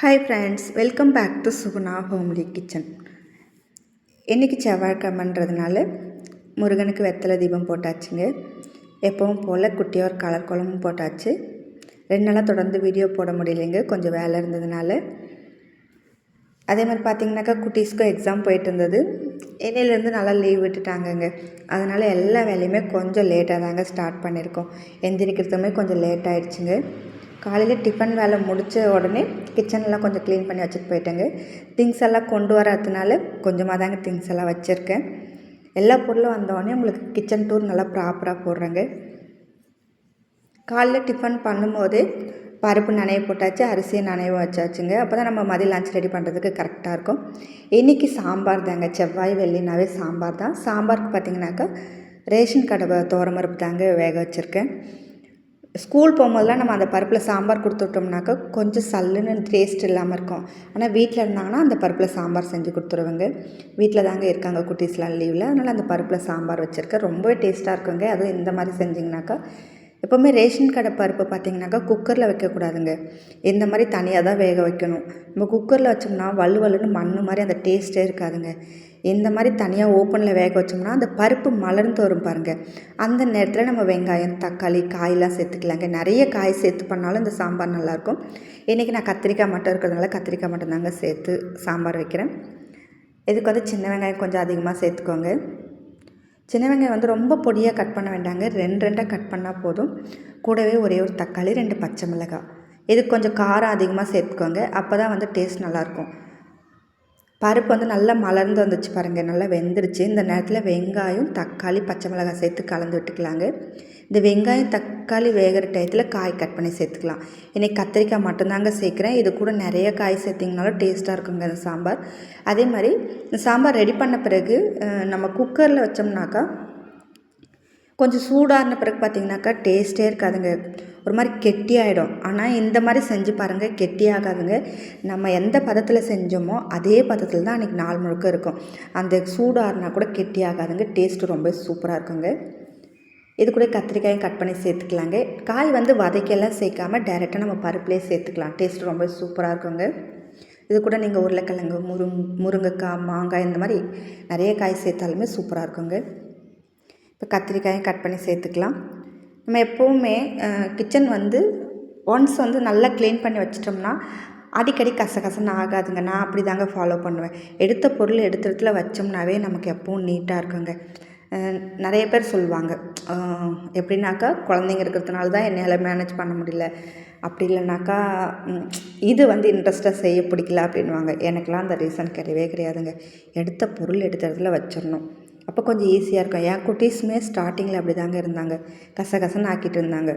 Hi friends welcome back to Suguna homely kitchen இன்றைக்கி செவ்வாய்க்கிழமன்றதுனால முருகனுக்கு வெத்தலை தீபம் போட்டாச்சுங்க. எப்பவும் போல் குட்டியாக ஒரு கலர் குழம்பும் போட்டாச்சு. ரெண்டு நாளாக தொடர்ந்து வீடியோ போட முடியலைங்க கொஞ்சம் வேலை இருந்ததுனால. அதே மாதிரி பார்த்திங்கனாக்கா குட்டீஸ்க்கும் எக்ஸாம் போயிட்டு இருந்தது இன்னையிலேருந்து நல்லா லீவ் விட்டுட்டாங்கங்க. அதனால் எல்லா வேலையுமே கொஞ்சம் லேட்டாக தாங்க ஸ்டார்ட் பண்ணியிருக்கோம். எந்திரிக்கிறதுமே கொஞ்சம் லேட் ஆயிடுச்சுங்க. காலையில் டிஃபன் வேலை முடித்த உடனே கிச்சன்லாம் கொஞ்சம் க்ளீன் பண்ணி வச்சுட்டு போயிட்டேங்க. திங்ஸ் எல்லாம் கொண்டு வராததுனால கொஞ்சமாக தாங்க திங்ஸ் எல்லாம் வச்சுருக்கேன். எல்லா பொருளும் வந்தோடனே உங்களுக்கு கிச்சன் டூர் நல்லா ப்ராப்பராக போடுறேங்க. காலைல டிஃபன் பண்ணும்போது பருப்பு நனைய போட்டாச்சு அரிசியை நனைய வச்சாச்சுங்க. அப்போ தான் நம்ம மதியம் லஞ்ச் ரெடி பண்ணுறதுக்கு கரெக்டாக இருக்கும். இன்றைக்கி சாம்பார் தாங்க. செவ்வாய் வெள்ளினாவே சாம்பார் தான். சாம்பாருக்கு பார்த்தீங்கன்னாக்கா ரேஷன் கடை தோரமரப்பு தாங்க வேக வச்சுருக்கேன். ஸ்கூல் போகும்போதெல்லாம் நம்ம அந்த பருப்பில் சாம்பார் கொடுத்து விட்டோம்னாக்கா கொஞ்சம் சல்லுன்னு டேஸ்ட் இல்லாமல் இருக்கும். ஆனால் வீட்டில் இருந்தாங்கன்னா அந்த பருப்பில் சாம்பார் செஞ்சு கொடுத்துருவேங்க. வீட்டில் தாங்க இருக்காங்க குட்டீஸ்லாம் லீவில் அதனால் அந்த பருப்பில் சாம்பார் வச்சுருக்கேன் ரொம்பவே டேஸ்ட்டாக இருக்குங்க. அதுவும் இந்த மாதிரி செஞ்சிங்கனாக்கா எப்போவுமே ரேஷன் கடை பருப்பு பார்த்தீங்கன்னாக்கா குக்கரில் வைக்கக்கூடாதுங்க. இந்த மாதிரி தனியாக தான் வேக வைக்கணும். நம்ம குக்கரில் வச்சோம்னா வலு வலுன்னு மண் மாதிரி அந்த டேஸ்ட்டே இருக்காதுங்க. இந்த மாதிரி தனியாக ஓப்பனில் வேக வச்சோம்னா அந்த பருப்பு மலர்ந்து வரும் பாருங்கள் அந்த நேரத்தில் நம்ம வெங்காயம் தக்காளி காயெலாம் சேர்த்துக்கலாங்க. நிறைய காய் சேர்த்து பண்ணாலும் இந்த சாம்பார் நல்லாயிருக்கும். இன்றைக்கி நான் கத்திரிக்காய் மட்டும் இருக்கிறதுனால கத்திரிக்காய் மட்டும் தாங்க சேர்த்து சாம்பார் வைக்கிறேன். இதுக்கு வந்து சின்ன வெங்காயம் கொஞ்சம் அதிகமாக சேர்த்துக்கோங்க. சின்ன வெங்காயம் வந்து ரொம்ப பொடியாக கட் பண்ண வேண்டாங்க. ரெண்டு ரெண்டாக கட் பண்ணால் போதும். கூடவே ஒரே ஒரு தக்காளி ரெண்டு பச்சை மிளகாய். இதுக்கு கொஞ்சம் காரம் அதிகமாக சேர்த்துக்கோங்க. அப்போ தான் வந்து டேஸ்ட் நல்லாயிருக்கும். பருப்பு வந்து நல்லா மலர்ந்து வந்துச்சு பாருங்கள் நல்லா வெந்துருச்சு. இந்த நேரத்தில் வெங்காயம் தக்காளி பச்சை மிளகாய் சேர்த்து கலந்து விட்டுக்கலாங்க. இந்த வெங்காயம் தக்காளி வேகிற டயத்தில் காய் கட் பண்ணி சேர்த்துக்கலாம். இன்றைக்கி கத்திரிக்காய் மட்டும்தாங்க சேர்க்குறேன். இது கூட நிறைய காய் சேர்த்திங்கனாலும் டேஸ்ட்டாக இருக்குங்க இந்த சாம்பார். அதே மாதிரி இந்த சாம்பார் ரெடி பண்ண பிறகு நம்ம குக்கரில் வச்சோம்னாக்கா கொஞ்சம் சூடான பிறகு பார்த்திங்கனாக்கா டேஸ்ட்டே இருக்காதுங்க. ஒரு மாதிரி கெட்டியாயிடும். ஆனால் இந்த மாதிரி செஞ்சு பாருங்கள் கெட்டியாகாதுங்க. நம்ம எந்த பதத்தில் செஞ்சோமோ அதே பதத்தில் தான் அன்றைக்கி நாள் முழுக்க இருக்கும். அந்த சூடாறுனா கூட கெட்டியாகாதுங்க. டேஸ்ட்டு ரொம்ப சூப்பராக இருக்குங்க. இது கூட கத்திரிக்காயும் கட் பண்ணி சேர்த்துக்கலாங்க. காய் வந்து வதக்கெல்லாம் சேர்க்காமல் டைரெக்டாக நம்ம பருப்புலேயே சேர்த்துக்கலாம். டேஸ்ட் ரொம்ப சூப்பராக இருக்குங்க. இது கூட நீங்கள் உருளைக்கிழங்கு முருங் முருங்கைக்காய் மாங்காய் இந்த மாதிரி நிறைய காய் சேர்த்தாலுமே சூப்பராக இருக்குங்க. இப்போ கத்திரிக்காயும் கட் பண்ணி சேர்த்துக்கலாம். நம்ம எப்போவுமே கிச்சன் வந்து ஒன்ஸ் வந்து நல்லா க்ளீன் பண்ணி வச்சிட்டோம்னா அடிக்கடி கசகசன்னு ஆகாதுங்க. நான் அப்படி தாங்க ஃபாலோ பண்ணுவேன். எடுத்த பொருள் எடுத்த இடத்துல வச்சோம்னாவே நமக்கு எப்பவும் நீட்டாக இருக்குங்க. நிறைய பேர் சொல்லுவாங்க எப்படின்னாக்கா குழந்தைங்க இருக்கிறதுனால தான் என்னால் மேனேஜ் பண்ண முடியல. அப்படி இல்லைனாக்கா இது வந்து இன்ட்ரெஸ்ட்டாக செய்ய பிடிக்கல அப்படின்வாங்க எனக்கெலாம் அந்த ரீசன் கிடையவே கிடையாதுங்க. எடுத்த பொருள் எடுத்த இடத்துல வச்சிடணும். அப்போ கொஞ்சம் ஈஸியாக இருக்கும். என் குட்டீஸுமே ஸ்டார்டிங்கில் அப்படி தாங்க இருந்தாங்க. கசகசன்னு ஆக்கிட்டு இருந்தாங்க.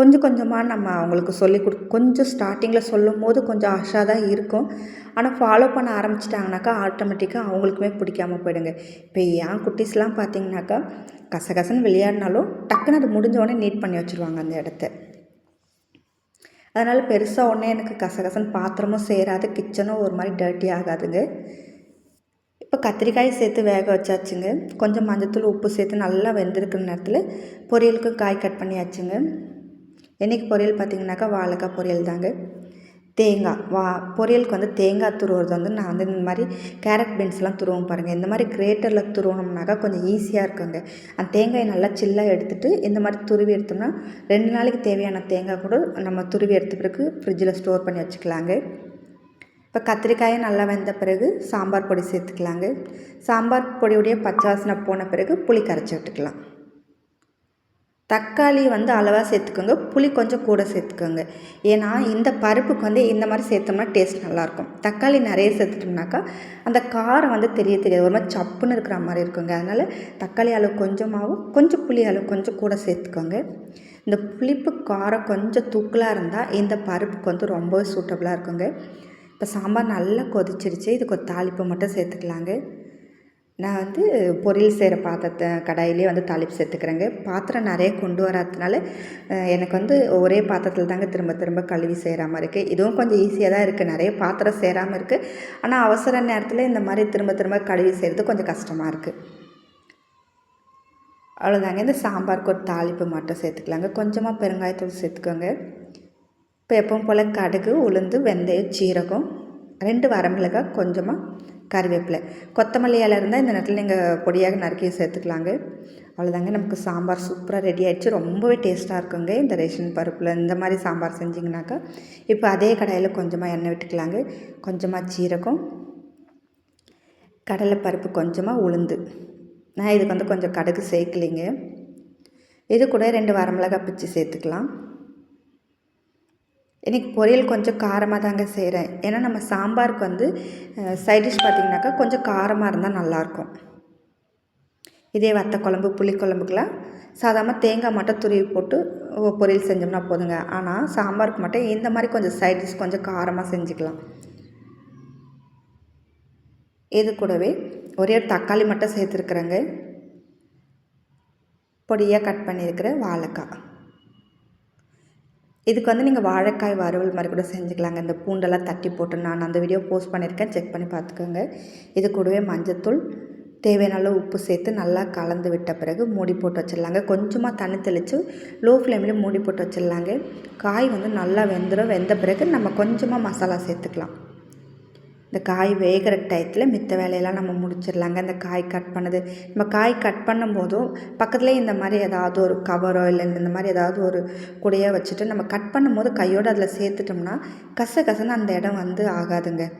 கொஞ்சம் கொஞ்சமாக நம்ம அவங்களுக்கு சொல்லி கொடு கொஞ்சம் ஸ்டார்டிங்கில் சொல்லும் போது கொஞ்சம் ஆஷாக தான் இருக்கும். ஆனால் ஃபாலோ பண்ண ஆரம்பிச்சிட்டாங்கனாக்கா ஆட்டோமேட்டிக்காக அவங்களுக்குமே பிடிக்காமல் போயிடுங்க. இப்போ என் குட்டீஸ்லாம் பார்த்தீங்கன்னாக்கா கசகசன்னு விளையாடினாலும் டக்குன்னு அது முடிஞ்ச நீட் பண்ணி வச்சுருவாங்க அந்த இடத்த. அதனால் பெருசாக ஒன்றே எனக்கு கசகசன்னு பாத்திரமும் சேராது கிச்சனும் ஒரு மாதிரி டர்ட்டி ஆகாதுங்க. இப்போ கத்திரிக்காய் சேர்த்து வேக வச்சாச்சுங்க. கொஞ்சம் மஞ்சத்தூள் உப்பு சேர்த்து நல்லா வெந்திருக்கிற நேரத்தில் பொரியலுக்கு காய் கட் பண்ணியாச்சுங்க. என்றைக்கு பொரியல் பார்த்திங்கனாக்கா வாழைக்காய் பொரியல் தாங்க. தேங்காய் வா பொரியலுக்கு வந்து தேங்காய் துருவுறது வந்து நான் வந்து இந்த மாதிரி கேரட் பீன்ஸ்லாம் துருவோம் பாருங்கள் இந்த மாதிரி கிரேட்டரில் துருவணும்னாக்கா கொஞ்சம் ஈஸியாக இருக்குங்க. அந்த தேங்காயை நல்லா சில்லாக எடுத்துகிட்டு இந்த மாதிரி துருவி எடுத்தோம்னா ரெண்டு நாளைக்கு தேவையான தேங்காய் கூட நம்ம துருவி எடுத்த பிறகு ஃப்ரிட்ஜில் ஸ்டோர் பண்ணி வச்சுக்கலாங்க. இப்போ கத்திரிக்காயை நல்லா வெந்த பிறகு சாம்பார் பொடி சேர்த்துக்கலாங்க. சாம்பார் பொடியுடைய பச்சாசனை போன பிறகு புளி கரைச்சி விட்டுக்கலாம். தக்காளி வந்து அளவாக சேர்த்துக்கோங்க. புளி கொஞ்சம் கூட சேர்த்துக்கோங்க. ஏன்னா இந்த பருப்புக்கு வந்து இந்த மாதிரி சேர்த்தோம்னா டேஸ்ட் நல்லாயிருக்கும். தக்காளி நிறைய சேர்த்துட்டோம்னாக்கா அந்த காரம் வந்து தெரிய தெரியாது. ஒரு மாதிரி சப்புன்னு இருக்கிற மாதிரி இருக்குங்க. அதனால் தக்காளி அளவு கொஞ்சமாகவும் கொஞ்சம் புளி அளவு கொஞ்சம் கூட சேர்த்துக்கோங்க. இந்த புளிப்பு காரம் கொஞ்சம் தூக்கலாக இருந்தால் இந்த பருப்புக்கு வந்து ரொம்பவே சூட்டபுளாக இருக்குங்க. இப்போ சாம்பார் நல்லா கொதிச்சிருச்சு இதுக்கு ஒரு தாளிப்பு மட்டும் சேர்த்துக்கலாங்க. நான் வந்து பொரியல் செய்கிற பாத்திரத்தை கடாயிலே வந்து தாளிப்பு சேர்த்துக்கிறேங்க. பாத்திரம் நிறைய கொண்டு வராததுனால எனக்கு வந்து ஒரே பாத்திரத்தில் தாங்க திரும்ப திரும்ப கழுவி செய்கிற மாதிரி இருக்குது இதுவும் கொஞ்சம் ஈஸியாக தான் இருக்குது நிறைய பாத்திரம் சேராமல் இருக்குது ஆனால் அவசர நேரத்தில் இந்த மாதிரி திரும்ப திரும்ப கழுவி செய்கிறது கொஞ்சம் கஷ்டமாக இருக்குது அவ்வளோதாங்க இந்த சாம்பாருக்கு ஒரு தாளிப்பு மட்டும் சேர்த்துக்கலாங்க. கொஞ்சமாக பெருங்காயத்தூள் சேர்த்துக்கோங்க. இப்போ எப்பவும் போல் கடுகு உளுந்து வெந்தயம் சீரகம் ரெண்டு வரமிளகாய் கொஞ்சமாக கருவேப்பிலை. கொத்தமல்லி இலை இருந்தால் இந்த நேரத்தில் நீங்கள் பொடியாக நறுக்கி சேர்த்துக்கலாங்க. அவ்வளோதாங்க நமக்கு சாம்பார் சூப்பராக ரெடி ஆகிடுச்சு ரொம்பவே டேஸ்ட்டாக இருக்குங்க இந்த ரேஷன் பருப்பில். இந்த மாதிரி சாம்பார் செஞ்சிங்கனாக்கா இப்போ அதே கடையில் கொஞ்சமாக எண்ணெய் விட்டுக்கலாங்க. கொஞ்சமாக சீரகம் கடலைப்பருப்பு கொஞ்சமாக உளுந்து. நான் இதுக்கு வந்து கொஞ்சம் கடுகு சேர்க்கலிங்க. இது கூட ரெண்டு வரமிளகாய் பிச்சு சேர்த்துக்கலாம். இன்றைக்கி பொரியல் கொஞ்சம் காரமாக தாங்க செய்கிறேன் ஏன்னா நம்ம சாம்பாருக்கு வந்து சைட் டிஷ் பார்த்திங்கனாக்கா கொஞ்சம் காரமாக இருந்தால் நல்லாயிருக்கும் இதே வத்த குழம்பு புளிக்குழம்புக்கெலாம் சாதாரண தேங்காய் மட்டும் துருவி போட்டு பொரியல் செஞ்சோம்னா போதுங்க. ஆனால் சாம்பாருக்கு மட்டும் இந்த மாதிரி கொஞ்சம் சைட் டிஷ் கொஞ்சம் காரமாக செஞ்சுக்கலாம். இது கூடவே ஒரே ஒரு தக்காளி மட்டும் சேர்த்துருக்குறேங்க. பொடியாக கட் பண்ணியிருக்கிற வாழைக்காய். இதுக்கு வந்து நீங்கள் வாழைக்காய் வறுவல் மாதிரி கூட செஞ்சுக்கலாங்க. இந்த பூண்டெல்லாம் தட்டி போட்டு நான் அந்த வீடியோ போஸ்ட் பண்ணியிருக்கேன். செக் பண்ணி பார்த்துக்கோங்க. இது கூடவே மஞ்சத்தூள் தேவையான அளவு உப்பு சேர்த்து நல்லா கலந்து விட்ட பிறகு மூடி போட்டு வச்சிடலாங்க. கொஞ்சமாக தண்ணி தெளித்து லோ ஃப்ளேமில் மூடி போட்டு வச்சிடலாங்க. காய் வந்து நல்லா வெந்துடும் வெந்த பிறகு நம்ம கொஞ்சமாக மசாலா சேர்த்துக்கலாம். இந்த காய் வேகிற டயத்தில் மித்த வேலையெல்லாம் நம்ம முடிச்சிடலாங்க. இந்த காய் கட் பண்ணது. நம்ம காய் கட் பண்ணும்போதும் பக்கத்துலேயே இந்த மாதிரி ஏதாவது ஒரு கவரோ இல்லை இந்த மாதிரி ஏதாவது ஒரு குடையோ வச்சுட்டு நம்ம கட் பண்ணும்போது கையோடு அதில் சேர்த்துட்டோம்னா கச கசன்னு அந்த இடம் வந்து ஆகாதுங்க.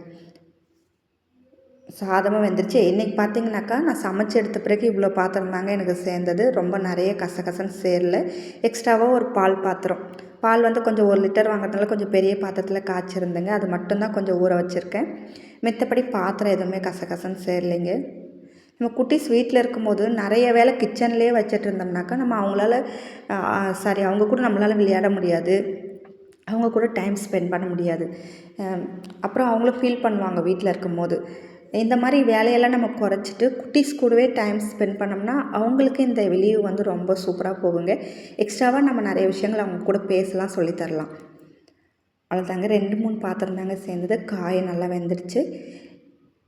சாதமாக வெந்துருச்சு. இன்றைக்கி பார்த்தீங்கன்னாக்கா நான் சமைச்சு எடுத்த பிறகு இவ்வளோ பாத்திரம் தாங்க எனக்கு சேர்ந்தது. ரொம்ப நிறைய கசகசன்னு சேரல. எக்ஸ்ட்ராவாக ஒரு பால் பாத்திரம். பால் வந்து கொஞ்சம் ஒரு லிட்டர் வாங்குறதுனால கொஞ்சம் பெரிய பாத்திரத்தில் காய்ச்சிருந்தேங்க. அது மட்டும்தான் கொஞ்சம் ஊற வச்சுருக்கேன். மித்தபடி பாத்திரம் எதுவுமே கசகசன்னு சேரலைங்க. நம்ம குட்டி ஸ்வீட்டில் இருக்கும்போது நிறைய வேலை கிச்சன்லேயே வச்சுட்டு இருந்தோம்னாக்கா நம்ம அவங்களால சாரி அவங்க கூட நம்மளால் விளையாட முடியாது. அவங்க கூட டைம் ஸ்பெண்ட் பண்ண முடியாது. அப்புறம் அவங்களும் ஃபீல் பண்ணுவாங்க வீட்டில் இருக்கும்போது. இந்த மாதிரி வேலையெல்லாம் நம்ம குறைச்சிட்டு குட்டீஸ் கூடவே டைம் ஸ்பெண்ட் பண்ணோம்னா அவங்களுக்கு இந்த வெளியே வந்து ரொம்ப சூப்பராக போகுங்க. எக்ஸ்ட்ராவாக நம்ம நிறைய விஷயங்கள் அவங்க கூட பேசலாம் சொல்லித்தரலாம் அவ்வளோதாங்க ரெண்டு மூணு பாத்திரம் தாங்க சேர்ந்தது. காய் நல்லா வெந்துடுச்சு.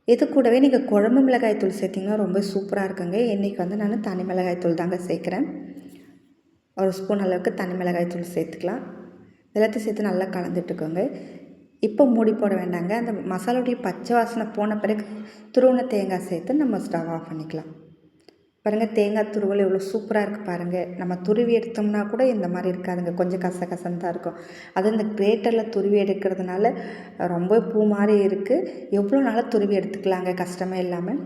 இது கூடவே நீங்கள் குழம்பு மிளகாய் தூள் சேர்த்திங்கன்னா ரொம்ப சூப்பராக இருக்குங்க. இன்றைக்கி வந்து நான் தனி மிளகாய் தூள் தாங்க சேர்க்குறேன். ஒரு ஸ்பூன் அளவுக்கு தனி மிளகாய் தூள் சேர்த்துக்கலாம். எல்லாத்தையும் சேர்த்து நல்லா கலந்துட்டுக்கோங்க. இப்போ மூடி போட வேண்டாங்க. அந்த மசாலாவுடைய பச்சை வாசனை போன பிறகு துருவன தேங்காய் சேர்த்து நம்ம ஸ்டவ் ஆஃப் பண்ணிக்கலாம். பாருங்கள் தேங்காய் துருவல் எவ்வளோ சூப்பராக இருக்குது பாருங்கள் நம்ம துருவி எடுத்தோம்னா கூட இந்த மாதிரி இருக்காதுங்க. கொஞ்சம் கச கசன்னு தான் இருக்கும். அது இந்த கிரேட்டரில் துருவி எடுக்கிறதுனால ரொம்ப பூ மாதிரி இருக்குது எவ்வளோ நாளாக துருவி எடுத்துக்கலாங்க? கஷ்டமே இல்லாமல்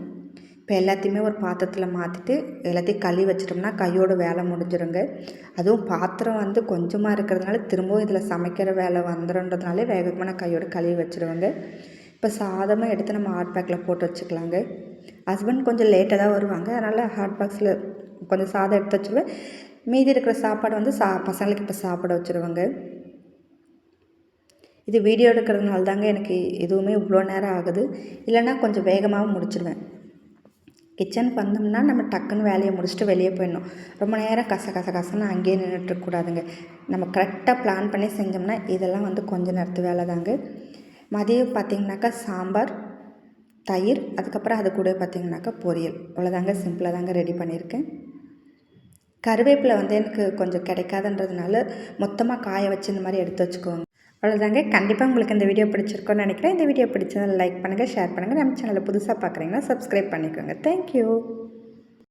இப்போ எல்லாத்தையுமே ஒரு பாத்திரத்தில் மாற்றிட்டு எல்லாத்தையும் கழுவி வச்சிட்டோம்னா கையோட வேலை முடிஞ்சிருங்க. அதுவும் பாத்திரம் வந்து கொஞ்சமாக இருக்கிறதுனால திரும்பவும் இதில் சமைக்கிற வேலை வந்துடும்ன்றதுனாலே வேகமாக நான் கையோட கழுவி வச்சுருவேங்க. இப்போ சாதமாக எடுத்து நம்ம ஹாட் பேக்கில் போட்டு வச்சுக்கலாங்க. ஹஸ்பண்ட் கொஞ்சம் லேட்டாக தான் வருவாங்க. அதனால் ஹாட் பாக்ஸில் கொஞ்சம் சாதம் எடுத்து வச்சுருவேன். மீதி இருக்கிற சாப்பாடு வந்து சா பசங்களுக்கு இப்போ சாப்பிட வச்சுருவாங்க. இது வீடியோ எடுக்கிறதுனால தாங்க எனக்கு எதுவுமே இவ்வளோ நேரம் ஆகுது. இல்லைன்னா கொஞ்சம் வேகமாகவும் முடிச்சிடுவேன் கிச்சனுக்கு வந்தோம்னா நம்ம டக்குன்னு வேலையை முடிச்சுட்டு வெளியே போயிடணும். ரொம்ப நேரம் கச கச கசன்னு அங்கேயே நின்றுட்டுருக்கூடாதுங்க நம்ம கரெக்டாக பிளான் பண்ணி செஞ்சோம்னா இதெல்லாம் வந்து கொஞ்சம் நேரத்து வேலை தாங்க. மதியம் பார்த்திங்கனாக்கா சாம்பார் தயிர் அதுக்கப்புறம் அது கூட பார்த்திங்கனாக்கா பொரியல். அவ்வளோதாங்க சிம்பிளாக தாங்க ரெடி பண்ணியிருக்கேன். கருவேப்பிலை வந்து எனக்கு கொஞ்சம் கிடைக்காதுன்றதுனால மொத்தமாக காய வச்சு இந்த மாதிரி எடுத்து வச்சுக்கோங்க அவ்வளோதாங்க கண்டிப்பாக உங்களுக்கு இந்த வீடியோ பிடிச்சிருக்கோன்னு நினைக்கிறேன். இந்த வீடியோ பிடிச்சதை லைக் பண்ணுங்கள் ஷேர் பண்ணுங்கள் நம்ம சேனலில் புதுசாக பார்க்குறீங்கன்னா சப்ஸ்கிரைப் பண்ணிக்கோங்க. தேங்க்யூ